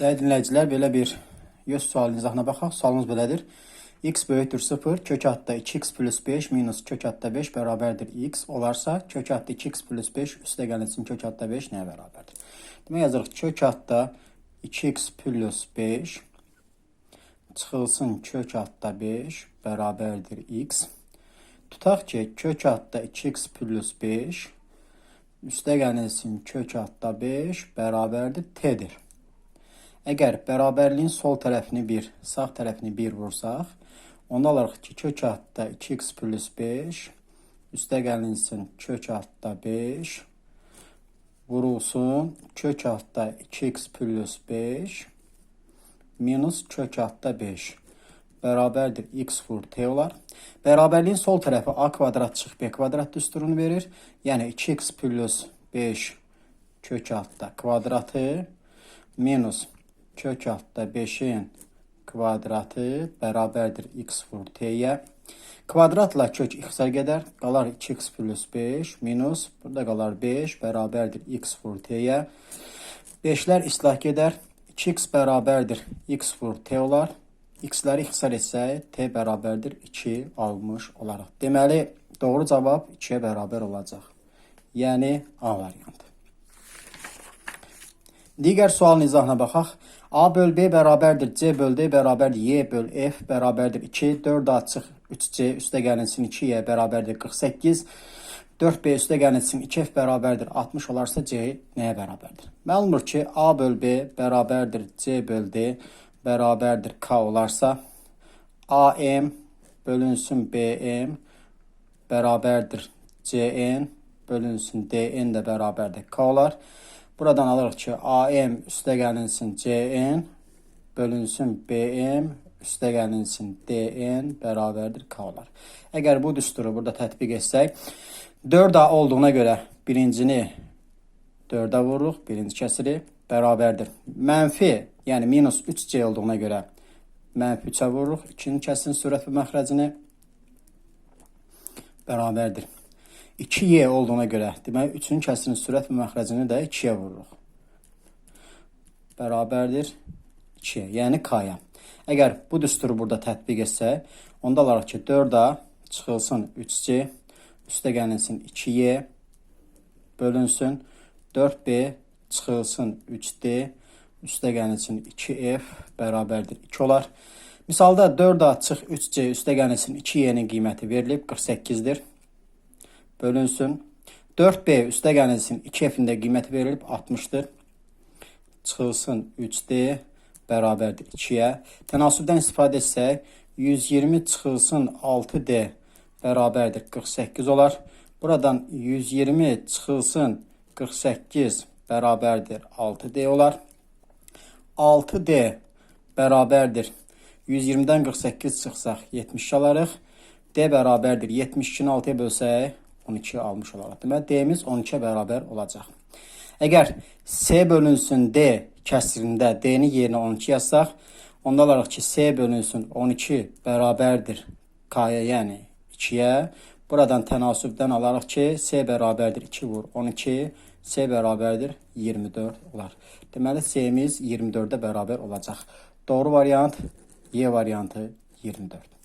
Değerli dinləyicilər, belə bir 100 sualın izahına baxaq. Sualımız belədir. x böyükdür 0, kök altda 2x plus 5 minus kök altda 5 bərabərdir x olarsa, kök altda 2x plus 5 üstə gəlin kök altda 5 nəyə bərabərdir? Demək yazırıq kök altda 2x plus 5 çıxılsın kök altda 5 bərabərdir x. Tutaq ki, kök altda 2x plus 5 üstə gəlin kök altda 5 bərabərdir t-dir. Əgər bərabərliyin sol tərəfini 1, sağ tərəfini 1 vursaq, onda alarıq ki, kök altda 2x plus 5 üstə gəlinsin kök altda 5 vurulsun kök altda 2x plus 5 minus kök altda 5 bərabərdir x vur t olar. Bərabərliyin sol tərəfi a kvadrat çıx b kvadrat düsturunu verir. Yəni 2x plus 5 kök altda kvadratı minus kök altda 5'in kvadratı bərabərdir x vur t'yə. Kvadratla kök x-ə gedər. Qalar 2x plus 5 minus burada qalar 5 bərabərdir x vur t'yə. 5'lər islah gedər. 2x bərabərdir x vur t olar. X-ləri etsək t bərabərdir 2 almış olaraq. Deməli doğru cavab 2-yə bərabər olacaq. Yəni A variantı. Digər sualın izahına baxaq. A böl B bərabərdir C böl D bərabərdir Y böl F bərabərdir 2. 4 açıq 3C üstə gəlinsin 2Y bərabərdir 48. 4B üstə gəlinsin 2F bərabərdir 60 olarsa C nəyə bərabərdir? Məlumdur ki, A böl B bərabərdir C böl D bərabərdir K olarsa AM bölünsün BM bərabərdir CN bölünsün DN də bərabərdir K olar. Buradan alırıq ki, AM üstə gəlinsin CN bölünsün BM üstə gəlinsin DN bərabərdir K olar. Əgər bu düsturu burada tətbiq etsək, 4A olduğuna görə birincini 4-ə vururuq, birinci kəsiri bərabərdir. Mənfi, yəni minus 3C olduğuna görə mənfi 3-ə vururuq, ikinci kəsirin sürət və məxrəcini bərabərdir. 2y olduğuna görə, deməli 3-cü kəsirin sürət və məxrəcini də 2-yə vururuq. Bərabərdir 2-yə, yəni k-ya. Bu düsturu burada tətbiq etsək, onda alarıq ki, 4a çıxılsın 3c, üstə gəlinsin 2y, bölünsün 4b çıxılsın 3d, üstə gəlinsin 2f bərabərdir 2 olar. Misalda 4a çıx 3c üstə gəlinsin 2y-nin qiyməti verilib 48-dir bölünsün. 4B üstə gəlilsin 2F-in də qiyməti verilib 60-dır. Çıxılsın 3D bərabərdir 2-yə. Tənasübdən istifadə etsək 120 çıxılsın 6D bərabərdir 48 olar. Buradan 120 çıxılsın 48 bərabərdir 6D olar. 6D bərabərdir 120-dən 48 çıxsaq 70 alarıq. D bərabərdir 72-ni 6-ya bölsək 12 almış olaraq. Deməli D-miz 12-yə bərabər olacaq. Əgər bölünsün D kəsirində D-ni yerinə 12 yazsaq, onda olaraq ki, C bölünsün 12 bərabərdir K-ya, yəni 2-yə. Buradan tənasübdən alarıq ki, C bərabərdir 2 vur 12, C bərabərdir 24 olar. Deməli C-miz 24-də bərabər olacaq. Doğru variant Y variantı 24.